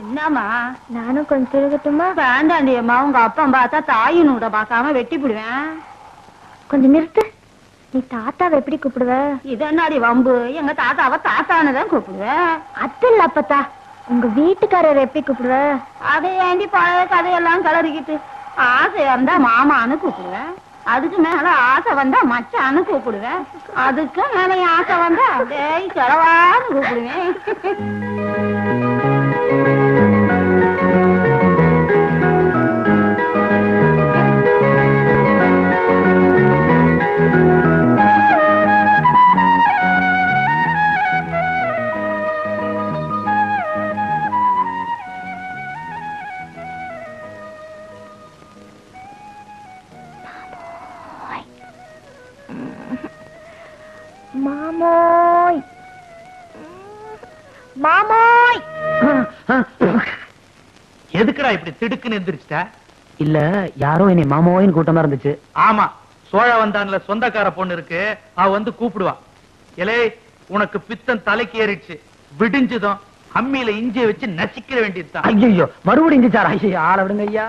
என்னம்மா? நானும் கொஞ்சம் திருகட்டுமா? வேண்டாண்டி அம்மா உங்க அப்பா பார்த்தா தாயின் விட பார்க்காம வெட்டி போடுவேன். கொஞ்சம் நிறுத்து. நீ தாத்தாவை எப்படி கூப்பிடுவ? இது என்னடி வம்பு? எங்க தாத்தாவை தாத்தான்னு தான் கூப்பிடுவேன் அது இல்ல அப்பத்தா உங்க வீட்டுக்காரர் எப்படி கூப்பிடுவ? அதை ஏண்டி பழைய கதையெல்லாம் கிளறிக்கிட்டு ஆசையா இருந்தா மாமான்னு கூப்பிடுவேன் அதுக்கு மேல ஆசை வந்தா மச்சான்னு கூப்பிடுவேன் அதுக்கு மேல ஆசை வந்தா டேய் கிளவான்னு கூப்பிடுவேன். மாமோய்! எதுக்குடா இப்படி திடுக்குன்னு எந்திரிச்சிட்ட? இல்ல யாரோ என்னை மாமாவோயின் கூட்டமா இருந்துச்சு. ஆமா சோழ வந்தான்ல சொந்தக்கார பொண்ணு இருக்கு அவ வந்து கூப்பிடுவா. எலே உனக்கு பித்தம் தலைக்கு ஏறிடுச்சு. விடிஞ்சதும் அம்மியில இஞ்சிய வச்சு நசிக்கிற வேண்டியதுதான். ஐயோ மறுபடியும் இஞ்சிச்சாரா? ஐயோ ஆள விடுங்க ஐயா.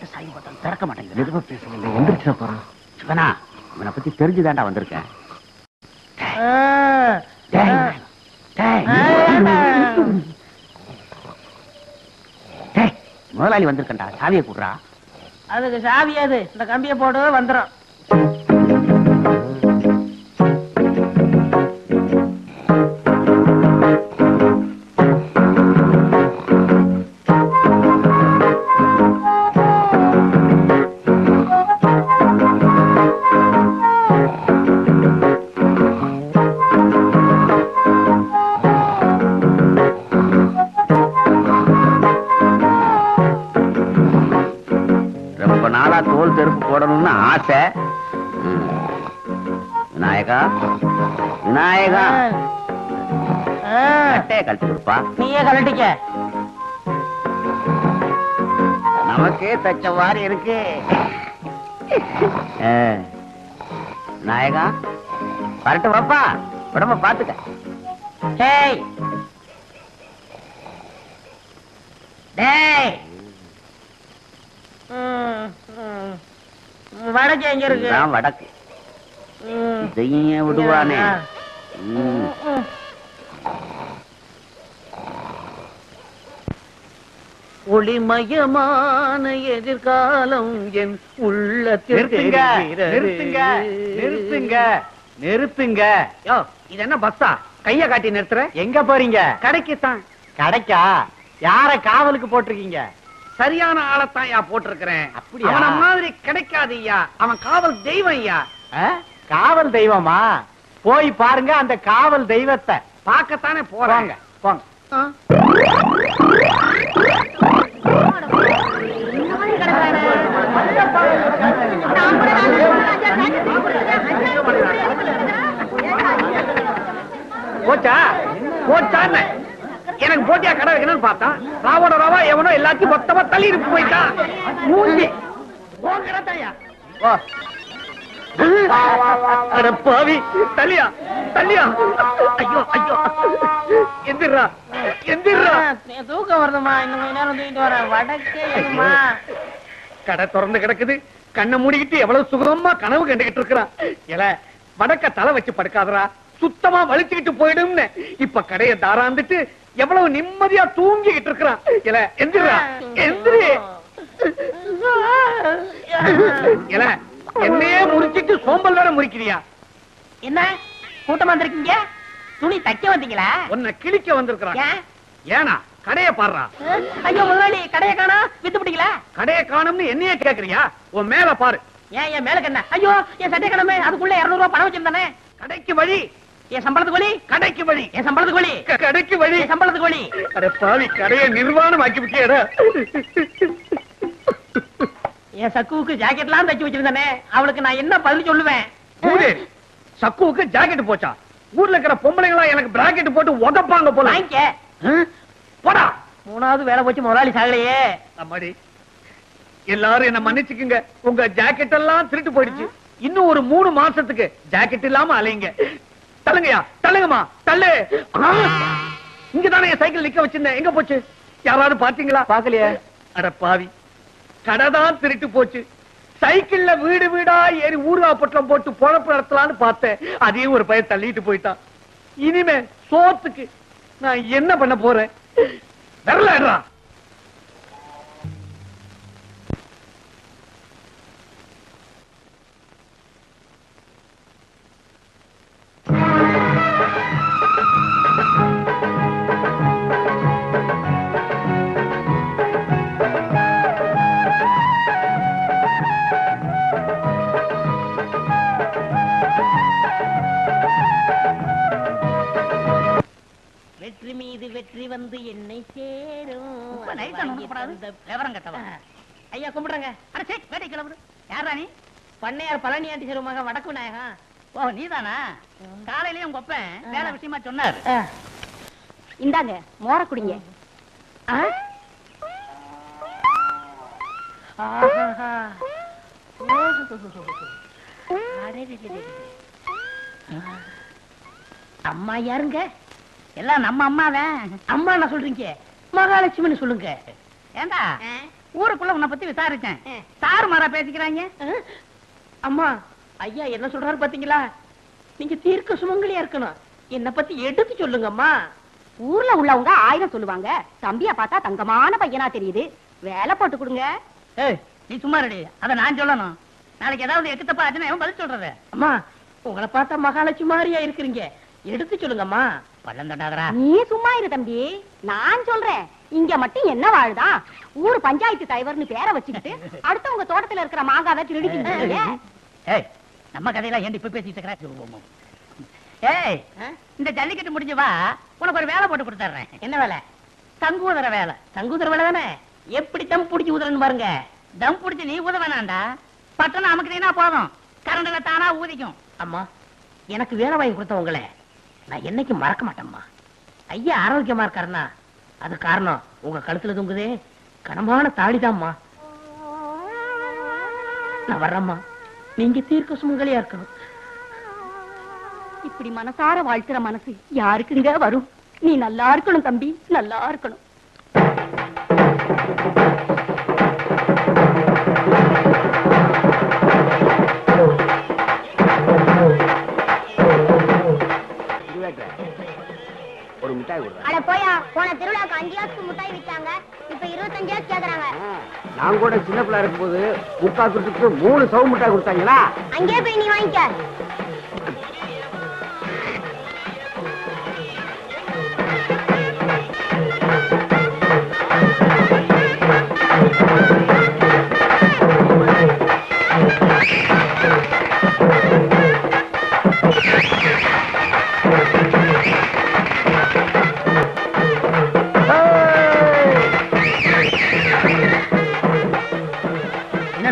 எந்த சாய் பார்த்தாலும் திறக்க மாட்டேங்குது. எதுவும் பேசல எந்திரிச்சு போறான் சிவனா இவனை பத்தி தெரிஞ்சுதான்டா வந்திருக்கேன். டேய், டேய். டேய், முதலாளி வந்திருக்கண்டா சாவியை கூடுறா. அதுக்கு சாவி அது. இந்த கம்பியை போடு வந்துரும். ரொம்ப நாளா தோல் தெருப்பு போடணும்னு ஆசை. விநாயகா விநாயகா. கட்டையை கழட்டி கொடுப்பா. நீயே கழட்டிக்க. நமக்கே தச்ச மாதிரி இருக்கு. ஆ. விநாயகா வரட்டு வாப்பா. உடம்ப பாத்துக்க. டேய். டேய். வடக்கு எங்க இருக்கு? வடக்கு. இதையும் விடுவானே. ஒளிமயமான எதிர்காலம் என் உள்ளத்தில் நிறுத்துங்க. நிறுத்துங்க நிறுத்துங்க நிறுத்துங்க. யோ இது என்ன பஸ்ஸா? கைய காட்டி நிறுத்துற? எங்க போறீங்க? கடைக்கு தான் கடைக்கா? யார காவலுக்கு போட்டிருக்கீங்க? சரியான ஆளைத்தான் யா போட்டிருக்கிறேன். அப்படியா? அவன மாதிரி கிடைக்காது ஐயா அவன் காவல் தெய்வம் ஐயா காவல் தெய்வமா? போய் பாருங்க அந்த காவல் தெய்வத்தை. பார்க்கத்தானே போறாங்க போங்க போச்சா? போச்சான்னு. எனக்கு போட்டியா கடை வைக்கணும்னு பார்த்தான் ராவோட ராவா எவனோ எல்லாத்தையும் மொத்தமா தள்ளி இருக்கு போயிட்டான் மூஞ்சி. பாவி. தள்ளியா? தள்ளியா? ஐயோ ஐயோ. எந்திரா. எந்திரா. தூக்கம் வருதுமா இன்னும் கொஞ்ச நேரம் தூக்கிட்டு வரேன். வடக்கே கடை திறந்து கிடக்குது. கண்ணை மூடிக்கிட்டு எவ்வளவு சுகமா கனவு கண்டுகிட்டு இருக்கிறான் எல வடக்க தலை வச்சு படுக்காதடா. சுத்தமா வலிச்சுக்கிட்டு போயிடும்னு. இப்ப கடைய தாராந்துட்டு எவ்வளவு நிம்மதியா தூங்கிக்கிட்டு இருக்கிறான். எல எந்திரா. எந்திரி என்னையே முறிச்சிட்டு சோம்பல் வேற முறிக்கிறியா? என்ன? கூட்டமா வந்திருக்கீங்க? துணி தைக்க வந்தீங்களா? உன்னை கிழிக்க வந்திருக்கிறான். ஏன்? கடைய பாடுறா. ஐயோ முதலாளி கடையை காணா? வித்து பிடிக்கல? கடைய காணும்னு என்னையே கேக்குறியா? உன் மேல பாரு. ஏன் என் மேல என்ன? ஐயோ என் சட்டை அதுக்குள்ள இருநூறு ரூபாய் பணம் வச்சிருந்தானே? கடைக்கு வழி. என் சம்பளத்துக்கு வழி? கடைக்கு வழி. என் சம்பளத்துக்கு வழி. கடைக்கு வழி. சம்பளத்துக்கு வழி. அட பாவி கடையை நிர்வாணம் ஆக்கி விட்டியடா. என் சக்குவுக்கு ஜாக்கெட்லாம் தைச்சு வச்சிருந்தானே. அவளுக்கு நான் என்ன பதில் சொல்லுவேன்? மூதேவி சக்குவுக்கு ஜாக்கெட் போச்சா? ஊர்ல இருக்கிற பொம்பளைங்களா எனக்கு பிராக்கெட் போட்டு உதப்பாங்க போல? போடா. மூணாவது வேலை போச்சு முதலாளி சாகலையே. அம்மாடி எல்லாரும் என்ன மன்னிச்சுக்குங்க. உங்க ஜாக்கெட் எல்லாம் திருட்டு போயிடுச்சு. இன்னும் ஒரு மூணு மாசத்துக்கு ஜாக்கெட் இல்லாம அலைங்க தள்ளுங்கயா தள்ளுங்கம்மா தள்ளு. ஆ! இங்கதானே என் சைக்கிள் நிக்க வச்சிருந்தேன். எங்க போச்சு? யாராவது பாத்தீங்களா பாக்கலையே அட பாவி. கடை தான் திருட்டு போச்சு. சைக்கிள்ல வீடு வீடா ஏறி ஊர்வா பொட்டலம் போட்டு பொழப்பு நடத்தலாம்னு பார்த்தேன். அதையும் ஒரு பையன் தள்ளிட்டு போயிட்டான். இனிமே சோத்துக்கு நான் என்ன பண்ண போறேன்? வரலடா வந்து என்னை சேரும். ஐயா கும்பிடுறேங்க. அட சே வேட்டை கிளம்புது. யாரா நீ பண்ணையார் பழனி ஆண்டி சிறு மகன் வடக்கு நாயகம் ஓ நீதானா? காலையிலயும் உங்க அப்பன் விஷயமா சொன்னாரு. இந்தாங்க மோர குடிங்க. அம்மா யாருங்க? எல்லாம் நம்ம அம்மாதான் அம்மா நான் சொல்றீங்க? மகாலட்சுமின்னு சொல்லுங்க. ஏண்டா? ஊருக்குள்ள உன்னை பத்தி விசாரிச்சேன். தாறு மாறா பேசிக்கிறாங்க. அம்மா ஐயா என்ன சொல்றாரு பாத்தீங்களா? நீங்க தீர்க்க சுமங்கலியா இருக்கணும். என்ன பத்தி எடுத்து சொல்லுங்கம்மா. ஊர்ல உள்ளவங்க ஆயிரம் சொல்லுவாங்க. தம்பிய பார்த்தா தங்கமான பையனா தெரியுது. வேலை போட்டு கொடுங்க. ஏய் நீ சும்மா ரெடி அத நான் சொல்லணும். நாளைக்கு ஏதாவது எக்கு தப்பா ஆச்சுன்னா பதில் சொல்றது. அம்மா உங்களை பார்த்தா மகாலட்சுமி மாதிரியா இருக்கிறீங்க. எடுத்து சொல்லுங்கம்மா. பள்ளம் தண்டாதரா நீ சும்மா இரு தம்பி. நான் சொல்றேன். இங்க மட்டும் என்ன வாழுதா? ஊர் பஞ்சாயத்து தலைவர்னு பேரை வச்சுக்கிட்டு அடுத்தவங்க தோட்டத்துல இருக்கிற மாங்காவை திருடிக்கிட்டு ஏய் நம்ம கதையெல்லாம் ஏன் இப்ப பேசிட்டு இருக்கிற? ஏய் இந்த ஜல்லிக்கட்டு முடிஞ்சு வா. உனக்கு ஒரு வேலை போட்டு கொடுத்துறேன் என்ன வேலை? தங்குவதற வேலை. தங்குதர வேலை தானே? எப்படி தம் பிடிச்சி ஊதுறன்னு பாருங்க. தம் புடிச்சு நீ ஊத வேணாண்டா பட்டணம் அமுக்குனீனா போதும். கரண்டுல தானா ஊதிக்கும். அம்மா எனக்கு வேலை வாங்கி கொடுத்தவங்கள. நான் என்னைக்கு மறக்க மாட்டேம்மா. ஐயா ஆரோக்கியமா இருக்காருன்னா அது காரணம் உங்க கழுத்துல தொங்குதே. கனமான தாடிதாம்மா. நான் வர்றேம்மா. நீங்க தீர்க்க சுமங்கலியா இருக்கணும். இப்படி மனசார வாழ்த்துற மனசு யாருக்குங்க வரும்? நீ நல்லா இருக்கணும் தம்பி நல்லா இருக்கணும். கூட சின்ன பிள்ளை இருக்கும்போது முக்கால் கொடுத்துட்டு மூணு சவு மிட்டாய் கொடுத்தாங்களா? அங்கேயே போய் நீ வாங்கிக்க. என்னடா இது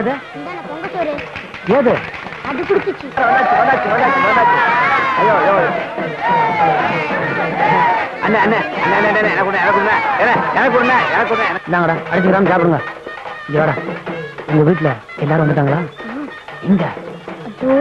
இந்தான பொங்க சோறு. ஏது? அது குடிச்சிச்சு. ஐயோ ஐயோ. அண்ணே அண்ணே அண்ணே அண்ணே எனக்கு ஒண்ணு எனக்கு ஒண்ணு. ஏண்ணே, எனக்கு ஒண்ணு எனக்கு ஒண்ணு எனக்கு இந்தாங்கடா அடிச்சு கிராம் சாப்பிடுங்க. இதோட உங்க வீட்டுல எல்லாரும் வந்துட்டாங்களா? எங்க? அதோ